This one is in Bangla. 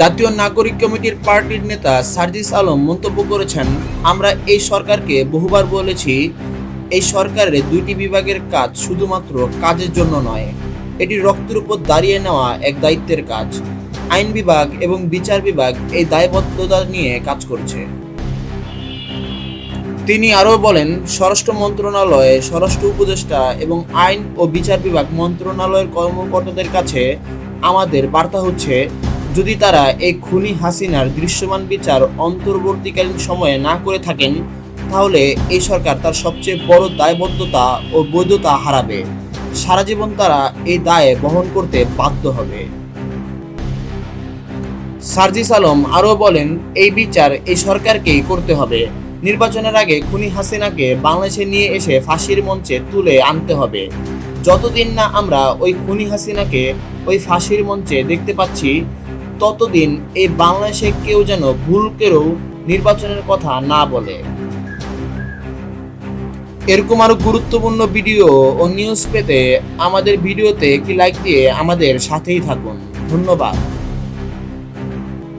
জাতীয় নাগরিক কমিটির পার্টির নেতা সার্জিস আলম মন্তব্য করেছেন, আমরা এই সরকারকে বহুবার বলেছি, এই সরকারের দুইটি বিভাগের কাজ শুধুমাত্র কাজের জন্য নয়, এটি রক্তের উপর দাঁড়িয়ে নেওয়া এক দায়িত্বের কাজ। আইন বিভাগ এবং বিচার বিভাগ এই দায়বদ্ধতা নিয়ে কাজ করছে। তিনি আরও বলেন, স্বরাষ্ট্র মন্ত্রণালয়ে, স্বরাষ্ট্র উপদেষ্টা এবং আইন ও বিচার বিভাগ মন্ত্রণালয়ের কর্মকর্তাদের কাছে আমাদের বার্তা হচ্ছে যদি তারা এই খুনি হাসিনার দৃশ্যমান বিচার অন্তর্বর্তীকালীন সময়ে না করে থাকেন, তাহলে এই সরকার তার সবচেয়ে বড় দায়বদ্ধতা ও বৈধতা হারাবে। সারা জীবন তারা এই দায়ে বহন করতে বাধ্য হবে। সার্জিস আলম আরও বলেন, এই বিচার এই সরকারকেই করতে হবে। নির্বাচনের আগে খুনি হাসিনাকে বাংলাদেশে নিয়ে এসে ফাঁসির মঞ্চে তুলে আনতে হবে। যতদিন না আমরা ওই খুনি হাসিনাকে ওই ফাঁসির মঞ্চে দেখতে পাচ্ছি ততদিন এই বাংলাদেশে কেউ যেন ভুল কেউ নির্বাচনের কথা না বলে। এরকম আরও গুরুত্বপূর্ণ ভিডিও ও নিউজ পেতে আমাদের ভিডিওতে একটি লাইক দিয়ে আমাদের সাথেই থাকুন। ধন্যবাদ।